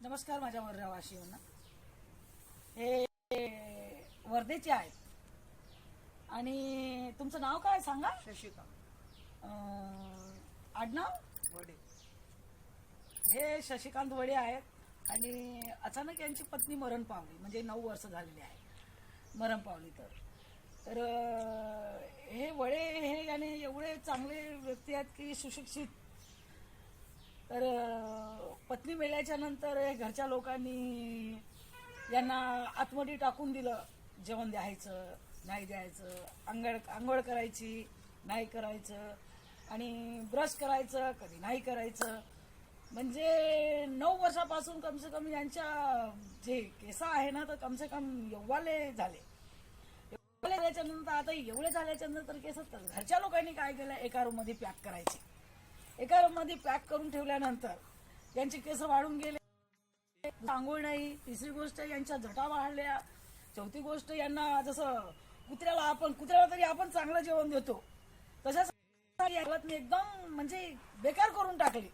नमस्कार माझ्या वर्धावासियांना हे वर्धेचे आहेत. आणि तुमचं नाव काय सांगा? शशिकांत अं, आडनाव? वडे. हे शशिकांत वडे आहेत. आणि अचानक यांची पत्नी मरण पावली. म्हणजे नऊ वर्ष झालेली आहे. मरण पावली तर. तर हे वडे हे याने एवढे चांगले व्यक्ती आहेत की सुशिक्षित तर पत्नी मेल्याच्या नंतर घरच्या लोकांनी यांना आतमध्ये टाकून दिलं. जेवण द्यायचं नाही द्यायचं अंगड आंघोळ करायची नाही करायचं आणि ब्रश करायचं कधी नाही करायचं. म्हणजे नऊ वर्षापासून कमसे कम यांच्या जे केस आहे ना तर कमसे कम एवढाले झाले. एवढे झाल्याच्यानंतर आता एवढे झाल्याच्यानंतर केस तर घरच्या लोकांनी काय केलं? एका रूममध्ये पॅक करायचे. एका रूममध्ये पॅक करून ठेवल्यानंतर यांचे केस वाढून गेले. आंघोळ नाही तिसरी गोष्ट यांच्या झटा वाढल्या. चौथी गोष्ट यांना जसं कुत्र्याला आपण कुत्र्याला तरी आपण चांगलं जेवण देतो. तशाच एकदम म्हणजे बेकार करून टाकली.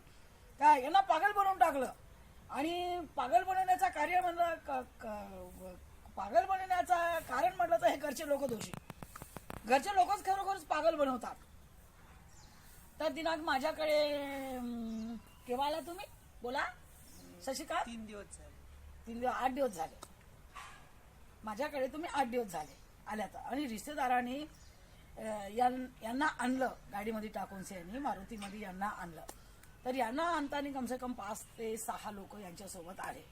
काय यांना पागल बनवून टाकलं. आणि पागल बनवण्याचा कार्य म्हणलं क- पागल बनवण्याचा कारण म्हटलं तर हे घरचे लोक दोषी. घरचे लोकच खरोखरच पागल बनवतात. तर दिनांक माझ्याकडे अं, केव्हा आला तुम्ही? बोला. शशिकांत? तीन दिवस झाले. तीन दिवस आठ दिवस झाले. माझ्याकडे तुम्ही आठ दिवस झाले. आल्या तर आणि रिश्तेदारांनी अं, यां- यांना आणलं. गाडीमध्ये टाकून यांनी मारुतीमध्ये यांना आणलं. तर यांना आणताना कमसे कम पाच ते सहा लोक यांच्यासोबत आले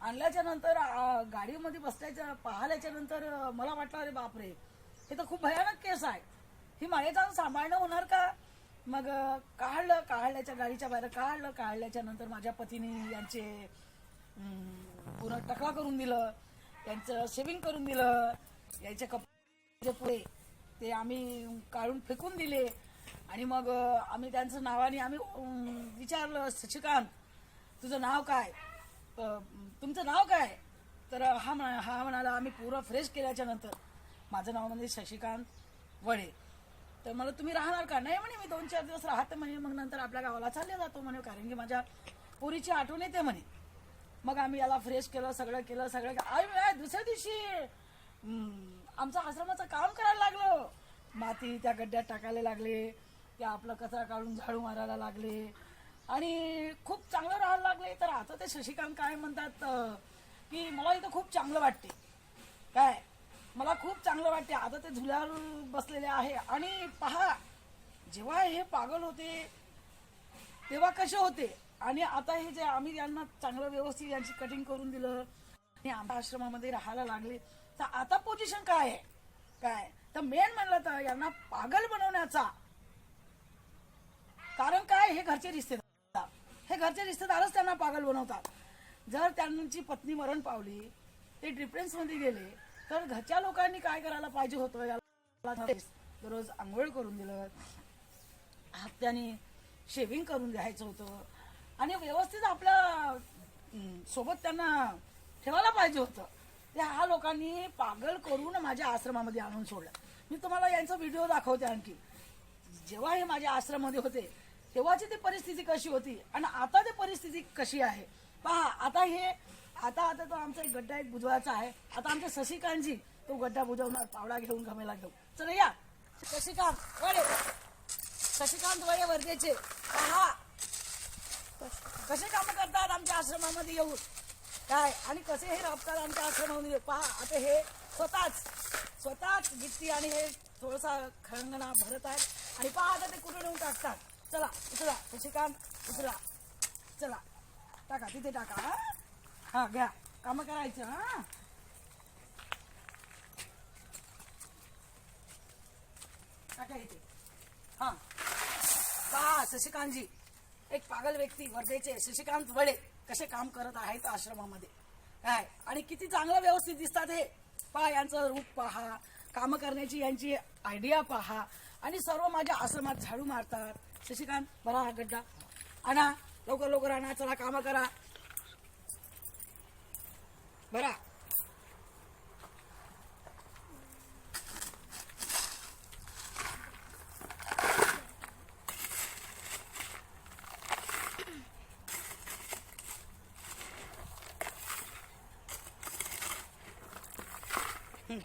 आणल्याच्या नंतर अं, गाडीमध्ये बसल्याच्या पाहिल्याच्या नंतर अं, मला वाटलं अरे बापरे हे तर खूप भयानक केस आहे. ही माझ्या सांभाळणं होणार का? मग काढलं काढल्याच्या गाडीच्या बाहेर काढलं काढल्याच्या नंतर माझ्या पतीने यांचे पूर्ण टकला करून दिलं यांचं शेविंग करून दिलं याचे कपडे जे पुढे ते आम्ही काढून फेकून दिले. आणि मग आम्ही त्यांचं नावाने आम्ही विचारलं शशिकांत तुझं नाव काय? तुमचं नाव काय? तर हा म्हणा हा म्हणाला आम्ही पूर्ण फ्रेश केल्याच्यानंतर. माझं नाव म्हणजे शशिकांत वडे. तर मला तुम्ही राहणार का? नाही म्हणे मी दोन चार दिवस राहते म्हणे मग नंतर आपल्या गावाला चालले जातो म्हणे कारण की माझ्या पोरीची आठवण येते म्हणे. मग आम्ही याला फ्रेश केलं सगळं केलं सगळं के- आई दुसऱ्या दिवशी आमचं आश्रमाचं काम करायला लागलं. माती त्या गड्ड्यात टाकायला लागले. त्या आपला कचरा काढून झाडू मारायला लागले. आणि खूप चांगलं राहायला लागले. तर आता ते शशिकांत काय म्हणतात की मला इथं खूप चांगलं वाटते. काय? मला खूप चांगलं वाटते. आता ते झुल्यावर बसलेले आहे. आणि पहा जेव्हा हे पागल होते तेव्हा कसे होते? आणि आता हे जे आम्ही यांना चांगलं व्यवस्थित यांची कटिंग करून दिलं आणि आमच्या आश्रमामध्ये राहायला लागले तर आता पोझिशन काय आहे? काय? तर मेन म्हणलं तर यांना पागल बनवण्याचा. कारण काय? हे घरचे रिश्तेदार. हे घरचे रिश्तेदारच त्यांना पागल बनवतात. जर त्यांची पत्नी मरण पावली ते डिफरन्समध्ये गेले तर घरच्या लोकांनी काय करायला पाहिजे होतं याला दररोज आंघोळ करून दिलं. हप्त्याने शेविंग करून द्यायचं होतं. आणि व्यवस्थित आपल्यासोबत त्यांना ठेवायला पाहिजे होतं. ते हा लोकांनी पागल करून माझ्या आश्रमामध्ये आणून सोडलं. मी तुम्हाला यांचा व्हिडिओ दाखवते आणखी. जेव्हा हे माझ्या आश्रमामध्ये होते तेव्हाची ती परिस्थिती कशी होती? आणि आता ती परिस्थिती कशी आहे? पहा आता हे आता आता तो आमचा एक गड्डा एक बुजवायचा आहे. आता आमच्या शशिकांतजी तो गड्डा बुजवणार पावडा घेऊन घमेला घेऊन. चला या. शशिकांत वडे शशिकांत वडे वर्धेचे. पहा. कसे काम करतात आमच्या आश्रमामध्ये येऊन? काय? आणि कसे हे राबतात आमच्या आश्रमामध्ये पहा आता हे स्वतःच स्वतःच गिट्टी आणि हे थोडासा खळंगणा भरत आहेत. आणि पहा आता ते कुठे नेऊन टाकतात? चला उचला. शशिकांत उचला. चला. टाका तिथे टाका. हा घ्या. काम करायचं हा. टाका इथे. हा. पहा शशिकांतजी. एक पागल व्यक्ती वर्धेचे शशिकांत वडे. कसे काम करत आहेत आश्रमामध्ये. काय? आणि किती चांगलं व्यवस्थित दिसतात हे. पहा यांचं रूप पहा. काम करण्याची यांची आयडिया पहा. आणि सर्व माझ्या आश्रमात झाडू मारतात. शशिकांत बरा हा गड्डा. आणा. लवकर लवकर आणा. चला काम करा. भरा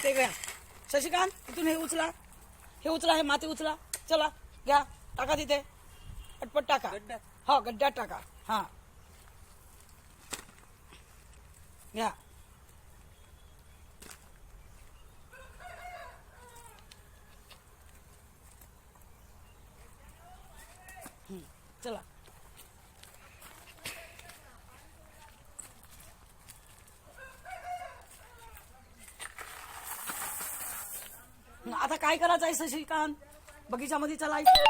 ते घ्या. शशिकांत इथून हे उचला. हे उचला हे माती उचला. चला घ्या. टाका तिथे. पटपट टाका. हो गड्ड्यात टाका. हा. घ्या. चला. आता काय करायचं आहे शशिकांत? बगीच्यामध्ये चलायचं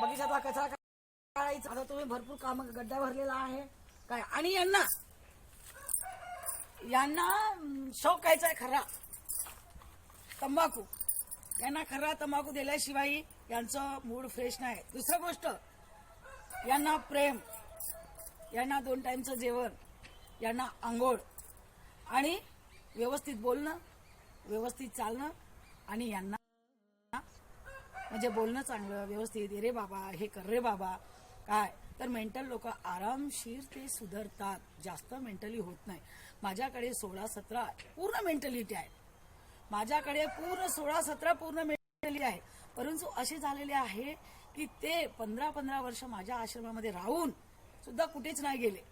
बगीच्यातला कचरा काढायचा. आता तुम्ही भरपूर काम गड्डा भरलेला आहे. काय? आणि यांना यांना शौक कायचा आहे खरा. तंबाखू. यांना खरा तंबाखू दिल्याशिवाय यांचं मूड फ्रेश नाही. दुसरं गोष्ट यांना प्रेम यांना दोन टाईमचं जेवण यांना आंघोळ आणि व्यवस्थित बोलणं व्यवस्थित चालणं आणि यांना म्हणजे बोलणं चांगलं व्यवस्थित रे बाबा हे कर रे बाबा काय? तर मेंटल लोक आरामशीर ते सुधारतात. जास्त मेंटली होत नाही. माझ्याकडे सोळा सतरा पूर्ण मेंटॅलिटी आहे. माझ्याकडे पूर्ण सोळा सतरा पूर्ण मेंटली आहे. परंतु असे झालेले आहे की ते पंधरा पंधरा वर्ष माझ्या आश्रमामध्ये राहून सुद्धा कुठेच नाही गेले.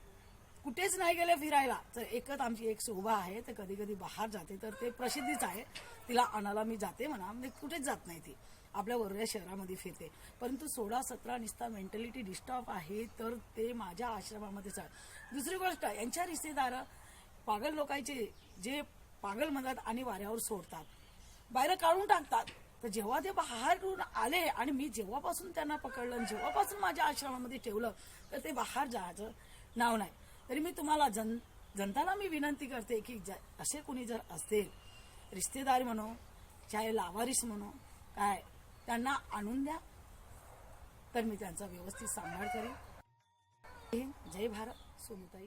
कुठेच नाही गेले फिरायला. तर एकच आमची एक शोभा आहे तर कधी कधी बाहेर जाते तर ते प्रसिद्धीच आहे. तिला आणायला मी जाते म्हणा म्हणजे कुठेच जात नाही ती. आपल्या वरल्या शहरामध्ये फिरते. परंतु सोळा सतरा निस्ता मेंटॅलिटी डिस्टर्ब आहे तर ते माझ्या आश्रमामध्येच आहे. दुसरी गोष्ट यांच्या रिश्तेदार पागल लोकांचे जे पागल म्हणतात आणि वाऱ्यावर सोडतात. बाहेर काढून टाकतात. तर जेव्हा ते बाहेरून आले आणि मी जेव्हापासून त्यांना पकडलं आणि जेव्हापासून माझ्या आश्रमामध्ये ठेवलं तर ते बाहेर जायचं नाव नाही. तरी मी तुम्हाला जन जनताला मी विनंती करते की ज- असे कोणी जर असतील रिश्तेदार म्हणू चाहे लावारिस म्हणू काय त्यांना आणून द्या. तर मी त्यांचा व्यवस्थित सांभाळ करेन. जय भारत सोमताई